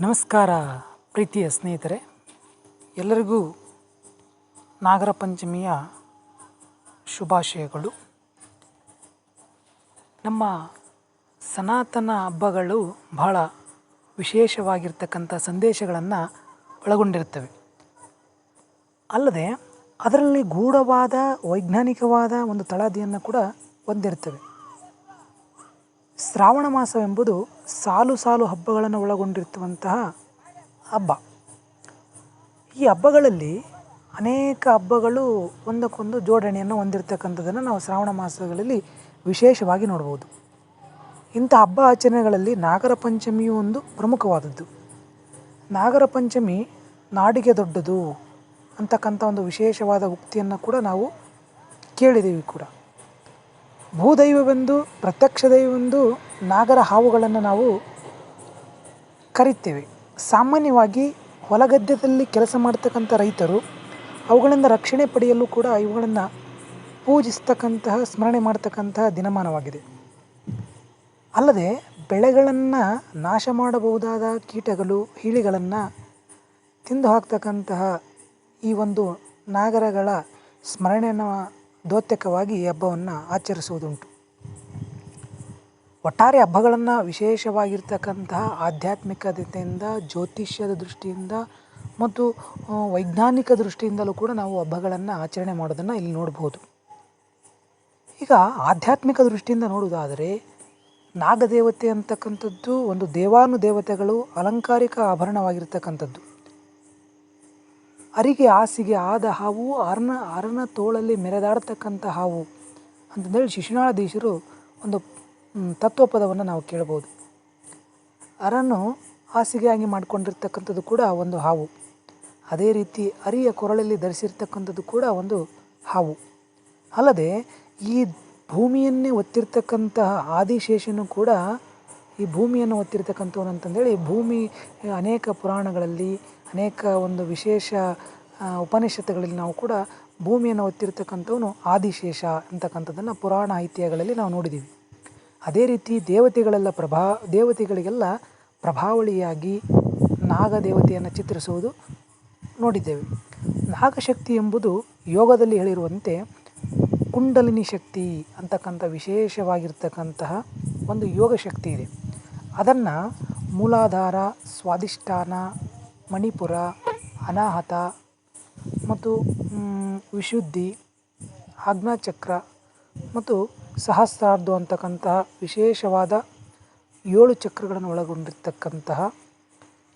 ನಮಸ್ಕಾರ ಪ್ರೀತಿಯ ಸ್ನೇಹಿತರೆ. ಎಲ್ಲರಿಗೂ ನಾಗರ ಪಂಚಮಿಯ ಶುಭಾಶಯಗಳು. ನಮ್ಮ ಸನಾತನ ಹಬ್ಬಗಳು ಬಹಳ ವಿಶೇಷವಾಗಿರ್ತಕ್ಕಂಥ ಸಂದೇಶಗಳನ್ನು ಒಳಗೊಂಡಿರುತ್ತವೆ. ಅಲ್ಲದೆ ಅದರಲ್ಲಿ ಗೂಢವಾದ, ವೈಜ್ಞಾನಿಕವಾದ ಒಂದು ತಳಹದಿಯನ್ನು ಕೂಡ ಹೊಂದಿರ್ತವೆ ಶ್ರಾವಣ ಮಾಸವೆಂಬುದು ಸಾಲು ಸಾಲು ಹಬ್ಬಗಳನ್ನು ಒಳಗೊಂಡಿರುವಂತಹ ಹಬ್ಬ. ಈ ಹಬ್ಬಗಳಲ್ಲಿ ಅನೇಕ ಹಬ್ಬಗಳು ಒಂದಕ್ಕೊಂದು ಜೋಡಣೆಯನ್ನು ಹೊಂದಿರತಕ್ಕಂಥದ್ದನ್ನು ನಾವು ಶ್ರಾವಣ ಮಾಸಗಳಲ್ಲಿ ವಿಶೇಷವಾಗಿ ನೋಡ್ಬೋದು. ಇಂಥ ಹಬ್ಬ ಆಚರಣೆಗಳಲ್ಲಿ ನಾಗರ ಪಂಚಮಿಯು ಒಂದು ಪ್ರಮುಖವಾದದ್ದು. ನಾಗರ ಪಂಚಮಿ ನಾಡಿಗೆ ದೊಡ್ಡದು ಅಂತಕ್ಕಂಥ ಒಂದು ವಿಶೇಷವಾದ ಉಕ್ತಿಯನ್ನು ಕೂಡ ನಾವು ಕೇಳಿದ್ದೀವಿ ಕೂಡ. ಭೂದೈವವೆಂದು ಪ್ರತ್ಯಕ್ಷ ದೈವವೆಂದು ನಾಗರ ಹಾವುಗಳನ್ನು ನಾವು ಕರಿತೇವೆ ಸಾಮಾನ್ಯವಾಗಿ ಹೊಲಗದ್ದೆದಲ್ಲಿ ಕೆಲಸ ಮಾಡ್ತಕ್ಕಂಥ ರೈತರು, ಅವುಗಳಿಂದ ರಕ್ಷಣೆ ಪಡೆಯಲು ಕೂಡ ಇವುಗಳನ್ನು ಪೂಜಿಸ್ತಕ್ಕಂತಹ, ಸ್ಮರಣೆ ಮಾಡ್ತಕ್ಕಂತಹ ದಿನಮಾನವಾಗಿದೆ. ಅಲ್ಲದೆ, ಬೆಳೆಗಳನ್ನು ನಾಶ ಮಾಡಬಹುದಾದ ಕೀಟಗಳು, ಹೀಳಿಗಳನ್ನು ತಿಂದು ಹಾಕ್ತಕ್ಕಂತಹ ಈ ಒಂದು ನಾಗರಗಳ ಸ್ಮರಣೆಯನ್ನು ದ್ಯೋತಕವಾಗಿ ಈ ಹಬ್ಬವನ್ನು ಆಚರಿಸುವುದುಂಟು. ಒಟ್ಟಾರೆ ಹಬ್ಬಗಳನ್ನು ವಿಶೇಷವಾಗಿರ್ತಕ್ಕಂತಹ ಆಧ್ಯಾತ್ಮಿಕತೆಯಿಂದ, ಜ್ಯೋತಿಷ್ಯದ ದೃಷ್ಟಿಯಿಂದ ಮತ್ತು ವೈಜ್ಞಾನಿಕ ದೃಷ್ಟಿಯಿಂದಲೂ ಕೂಡ ನಾವು ಹಬ್ಬಗಳನ್ನು ಆಚರಣೆ ಮಾಡೋದನ್ನು ಇಲ್ಲಿ ನೋಡ್ಬೋದು. ಈಗ ಆಧ್ಯಾತ್ಮಿಕ ದೃಷ್ಟಿಯಿಂದ ನೋಡುವುದಾದರೆ, ನಾಗದೇವತೆ ಅಂತಕ್ಕಂಥದ್ದು ಒಂದು ದೇವಾನುದೇವತೆಗಳು ಅಲಂಕಾರಿಕ ಆಭರಣವಾಗಿರ್ತಕ್ಕಂಥದ್ದು. ಅರಿಗೆ ಹಾಸಿಗೆ ಆದ ಹಾವು ಅರನ ಅರನ ತೋಳಲ್ಲಿ ಮೆರೆದಾಡ್ತಕ್ಕಂಥ ಹಾವು ಅಂತಂದೇಳಿ ಶಿಶುನಾಳಧೀಶರು ಒಂದು ತತ್ವಪದವನ್ನು ನಾವು ಕೇಳ್ಬೋದು. ಅರನು ಹಾಸಿಗೆಯಾಗಿ ಮಾಡಿಕೊಂಡಿರ್ತಕ್ಕಂಥದ್ದು ಕೂಡ ಒಂದು ಹಾವು. ಅದೇ ರೀತಿ ಅರಿಯ ಕೊರಳಲ್ಲಿ ಧರಿಸಿರ್ತಕ್ಕಂಥದ್ದು ಕೂಡ ಒಂದು ಹಾವು. ಅಲ್ಲದೆ ಈ ಭೂಮಿಯನ್ನೇ ಒತ್ತಿರ್ತಕ್ಕಂತಹ ಆದಿಶೇಷನು ಕೂಡ ಈ ಭೂಮಿಯನ್ನು ಒತ್ತಿರ್ತಕ್ಕಂಥವನು ಅಂತಂದೇಳಿ ಭೂಮಿ ಅನೇಕ ಪುರಾಣಗಳಲ್ಲಿ ಅನೇಕ ಒಂದು ವಿಶೇಷ ಉಪನಿಷತ್ತುಗಳಲ್ಲಿ ನಾವು ಕೂಡ ಭೂಮಿಯನ್ನು ಹೊತ್ತಿರ್ತಕ್ಕಂಥವನು ಆದಿಶೇಷ ಅಂತಕ್ಕಂಥದ್ದನ್ನು ಪುರಾಣ ಐತಿಹ್ಯಗಳಲ್ಲಿ ನಾವು ನೋಡಿದ್ದೀವಿ ಅದೇ ರೀತಿ ದೇವತೆಗಳೆಲ್ಲ ಪ್ರಭಾ, ದೇವತೆಗಳಿಗೆಲ್ಲ ಪ್ರಭಾವಳಿಯಾಗಿ ನಾಗದೇವತೆಯನ್ನು ಚಿತ್ರಿಸುವುದು ನೋಡಿದ್ದೇವೆ. ನಾಗಶಕ್ತಿ ಎಂಬುದು ಯೋಗದಲ್ಲಿ ಹೇಳಿರುವಂತೆ ಕುಂಡಲಿನಿ ಶಕ್ತಿ ಅಂತಕ್ಕಂಥ ವಿಶೇಷವಾಗಿರ್ತಕ್ಕಂತಹ ಒಂದು ಯೋಗ ಶಕ್ತಿ ಇದೆ. ಅದನ್ನು ಮೂಲಾಧಾರ ಸ್ವಾದಿಷ್ಠಾನ ಮಣಿಪುರ, ಅನಾಹತ ಮತ್ತು ವಿಶುದ್ಧಿ, ಆಜ್ಞಾಚಕ್ರ ಮತ್ತು ಸಹಸ್ರಾರ್ಧ ಅಂತಕ್ಕಂತಹ ವಿಶೇಷವಾದ ಏಳು ಚಕ್ರಗಳನ್ನು ಒಳಗೊಂಡಿರ್ತಕ್ಕಂತಹ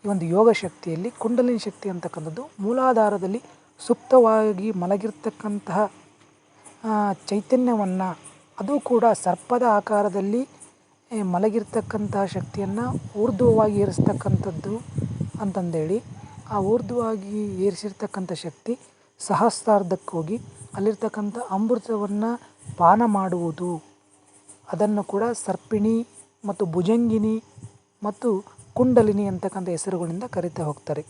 ಈ ಒಂದು ಯೋಗ ಶಕ್ತಿಯಲ್ಲಿ ಕುಂಡಲಿನಿ ಶಕ್ತಿ ಅಂತಕ್ಕಂಥದ್ದು ಮೂಲಾಧಾರದಲ್ಲಿ ಸುಪ್ತವಾಗಿ ಮಲಗಿರ್ತಕ್ಕಂತಹ ಚೈತನ್ಯವನ್ನು ಅದು ಕೂಡ ಸರ್ಪದ ಆಕಾರದಲ್ಲಿ ಮಲಗಿರ್ತಕ್ಕಂತಹ ಶಕ್ತಿಯನ್ನು ಊರ್ಧ್ವವಾಗಿ ಏರಿಸ್ತಕ್ಕಂಥದ್ದು. ಅಂತಂದೇಳಿ ಆ ಊರ್ಧ್ವವಾಗಿ ಏರಿಸಿರ್ತಕ್ಕಂಥ ಶಕ್ತಿ ಸಹಸ್ರಾರ್ಧಕ್ಕೆ ಹೋಗಿ ಅಲ್ಲಿರ್ತಕ್ಕಂಥ ಅಮೃತವನ್ನು ಪಾನ ಮಾಡುವುದು. ಅದನ್ನು ಕೂಡ ಸರ್ಪಿಣಿ ಮತ್ತು ಭುಜಂಗಿನಿ ಮತ್ತು ಕುಂಡಲಿನಿ ಅಂತಕ್ಕಂಥ ಹೆಸರುಗಳಿಂದ ಕರೀತಾ ಹೋಗ್ತಾರೆ.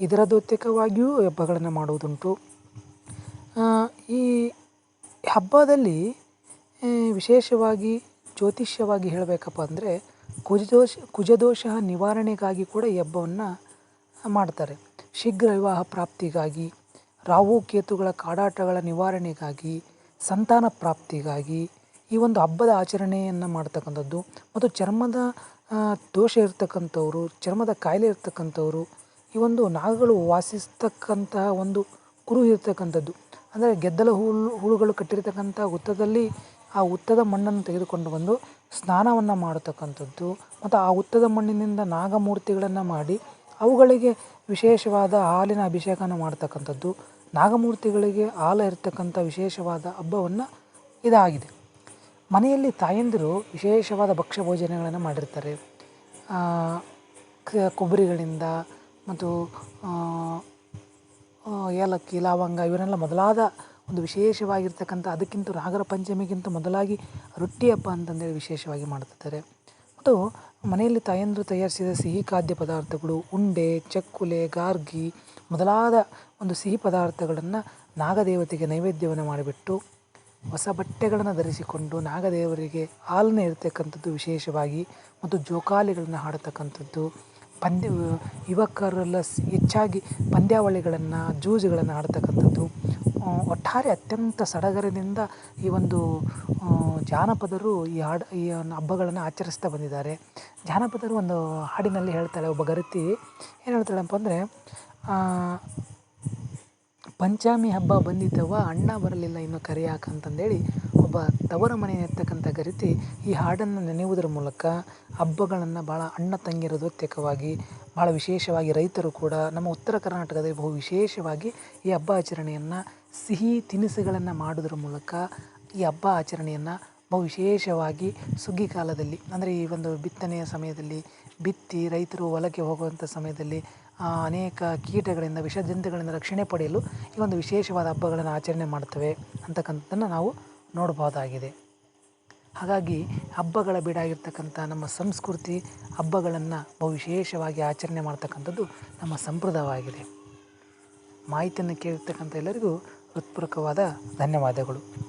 ಇದರ ದೋತ್ಯಕವಾಗಿಯೂ ಹಬ್ಬಗಳನ್ನು ಮಾಡುವುದುಂಟು. ಈ ಹಬ್ಬದಲ್ಲಿ ವಿಶೇಷವಾಗಿ ಜ್ಯೋತಿಷ್ಯವಾಗಿ ಹೇಳಬೇಕಪ್ಪ ಅಂದರೆ ಕುಜದೋಷ ಕುಜದೋಷ ನಿವಾರಣೆಗಾಗಿ ಕೂಡ ಈ ಹಬ್ಬವನ್ನು ಮಾಡ್ತಾರೆ. ಶೀಘ್ರ ವಿವಾಹ ಪ್ರಾಪ್ತಿಗಾಗಿ, ರಾಹು ಕೇತುಗಳ ಕಾಡಾಟಗಳ ನಿವಾರಣೆಗಾಗಿ, ಸಂತಾನ ಪ್ರಾಪ್ತಿಗಾಗಿ ಈ ಒಂದು ಹಬ್ಬದ ಆಚರಣೆಯನ್ನು ಮಾಡ್ತಕ್ಕಂಥದ್ದು. ಮತ್ತು ಚರ್ಮದ ದೋಷ ಇರ್ತಕ್ಕಂಥವ್ರು, ಚರ್ಮದ ಕಾಯಿಲೆ ಇರ್ತಕ್ಕಂಥವ್ರು ಈ ಒಂದು ನಾಗಗಳು ವಾಸಿಸ್ತಕ್ಕಂತಹ ಒಂದು ಕುರು ಇರ್ತಕ್ಕಂಥದ್ದು. ಅಂದರೆ ಗೆದ್ದಲ ಹುಳು, ಹುಳುಗಳು ಕಟ್ಟಿರ್ತಕ್ಕಂಥ ಹುತ್ತದಲ್ಲಿ ಆ ಹುತ್ತದ ಮಣ್ಣನ್ನು ತೆಗೆದುಕೊಂಡು ಬಂದು ಸ್ನಾನವನ್ನು ಮಾಡತಕ್ಕಂಥದ್ದು ಮತ್ತು ಆ ಹುತ್ತದ ಮಣ್ಣಿನಿಂದ ನಾಗಮೂರ್ತಿಗಳನ್ನು ಮಾಡಿ ಅವುಗಳಿಗೆ ವಿಶೇಷವಾದ ಹಾಲಿನ ಅಭಿಷೇಕನ ಮಾಡ್ತಕ್ಕಂಥದ್ದು. ನಾಗಮೂರ್ತಿಗಳಿಗೆ ಹಾಲು ಇರತಕ್ಕಂಥ ವಿಶೇಷವಾದ ಹಬ್ಬವನ್ನು ಇದಾಗಿದೆ. ಮನೆಯಲ್ಲಿ ತಾಯಂದಿರು ವಿಶೇಷವಾದ ಭಕ್ಷ್ಯ ಭೋಜನಗಳನ್ನು ಮಾಡಿರ್ತಾರೆ. ಕೊಬ್ಬರಿಗಳಿಂದ ಮತ್ತು ಏಲಕ್ಕಿ, ಲವಂಗ ಇವನ್ನೆಲ್ಲ ಮೊದಲಾದ ಒಂದು ವಿಶೇಷವಾಗಿರ್ತಕ್ಕಂಥ ಅದಕ್ಕಿಂತ ನಾಗರ ಪಂಚಮಿಗಿಂತ ಮೊದಲಾಗಿ ರೊಟ್ಟಿ ಹಬ್ಬ ಅಂತಂದೇಳಿ ವಿಶೇಷವಾಗಿ ಮಾಡ್ತಿದ್ದಾರೆ. ಮತ್ತು ಮನೆಯಲ್ಲಿ ತಾಯಂದಿರು ತಯಾರಿಸಿದ ಸಿಹಿ ಖಾದ್ಯ ಪದಾರ್ಥಗಳು ಉಂಡೆ, ಚಕ್ಕುಲೆ, ಗಾರ್ಗಿ ಮೊದಲಾದ ಒಂದು ಸಿಹಿ ಪದಾರ್ಥಗಳನ್ನು ನಾಗದೇವತೆಗೆ ನೈವೇದ್ಯವನ್ನು ಮಾಡಿಬಿಟ್ಟು ಹೊಸ ಬಟ್ಟೆಗಳನ್ನು ಧರಿಸಿಕೊಂಡು ನಾಗದೇವರಿಗೆ ಹಾಲನ್ನು ಇರತಕ್ಕಂಥದ್ದು ವಿಶೇಷವಾಗಿ ಮತ್ತು ಜೋಕಾಲಿಗಳನ್ನು ಹಾಡತಕ್ಕಂಥದ್ದು, ಪಂದ್ಯ, ಯುವಕರೆಲ್ಲ ಹೆಚ್ಚಾಗಿ ಪಂದ್ಯಾವಳಿಗಳನ್ನು, ಜೂಜುಗಳನ್ನು ಆಡ್ತಕ್ಕಂಥದ್ದು ಒಟ್ಟಾರೆ ಅತ್ಯಂತ ಸಡಗರದಿಂದ ಈ ಒಂದು ಜಾನಪದರು ಈ ಹಾಡು, ಈ ಹಬ್ಬಗಳನ್ನು ಆಚರಿಸ್ತಾ ಬಂದಿದ್ದಾರೆ. ಜಾನಪದರು ಒಂದು ಹಾಡಿನಲ್ಲಿ ಹೇಳ್ತಾಳೆ ಒಬ್ಬ ಗರತಿ, ಏನು ಹೇಳ್ತಾಳಪ್ಪ ಅಂದರೆ ಪಂಚಾಮಿ ಹಬ್ಬ ಬಂದಿದ್ದವ ಅಣ್ಣ ಬರಲಿಲ್ಲ ಇನ್ನು ಕರಿಯಾಕ ಅಂತಂದೇಳಿ ಒಬ್ಬ ತವರ ಮನೆಯಲ್ಲಿರ್ತಕ್ಕಂಥ ಗರಿತಿ ಈ ಹಾಡನ್ನು ನೆನೆಯುವುದರ ಮೂಲಕ ಹಬ್ಬಗಳನ್ನು ಭಾಳ ಅಣ್ಣ ತಂಗಿಯರ ದ್ಯೋತಕವಾಗಿ ಭಾಳ ವಿಶೇಷವಾಗಿ ರೈತರು ಕೂಡ ನಮ್ಮ ಉತ್ತರ ಕರ್ನಾಟಕದಲ್ಲಿ ಬಹು ವಿಶೇಷವಾಗಿ ಈ ಹಬ್ಬ ಆಚರಣೆಯನ್ನು ಸಿಹಿ ತಿನಿಸುಗಳನ್ನು ಮಾಡೋದ್ರ ಮೂಲಕ ಈ ಹಬ್ಬ ಆಚರಣೆಯನ್ನು ಬಹು ವಿಶೇಷವಾಗಿ ಸುಗ್ಗಿ ಕಾಲದಲ್ಲಿ, ಅಂದರೆ ಈ ಒಂದು ಬಿತ್ತನೆಯ ಸಮಯದಲ್ಲಿ, ಬಿತ್ತಿ ರೈತರು ಹೊಲಕ್ಕೆ ಹೋಗುವಂಥ ಸಮಯದಲ್ಲಿ ಅನೇಕ ಕೀಟಗಳಿಂದ, ವಿಷಜಂತುಗಳಿಂದ ರಕ್ಷಣೆ ಪಡೆಯಲು ಈ ಒಂದು ವಿಶೇಷವಾದ ಹಬ್ಬಗಳನ್ನು ಆಚರಣೆ ಮಾಡ್ತವೆ ಅಂತಕ್ಕಂಥದ್ದನ್ನು ನಾವು ನೋಡ್ಬೋದಾಗಿದೆ ಹಾಗಾಗಿ ಹಬ್ಬಗಳ ಬೀಡಾಗಿರ್ತಕ್ಕಂಥ ನಮ್ಮ ಸಂಸ್ಕೃತಿ ಹಬ್ಬಗಳನ್ನು ಬಹು ವಿಶೇಷವಾಗಿ ಆಚರಣೆ ಮಾಡ್ತಕ್ಕಂಥದ್ದು ನಮ್ಮ ಸಂಪ್ರದಾಯವಾಗಿದೆ. ಮಾಹಿತಿಯನ್ನು ಕೇಳಿರ್ತಕ್ಕಂಥ ಎಲ್ಲರಿಗೂ ಹೃತ್ಪೂರ್ವಕವಾದ ಧನ್ಯವಾದಗಳು.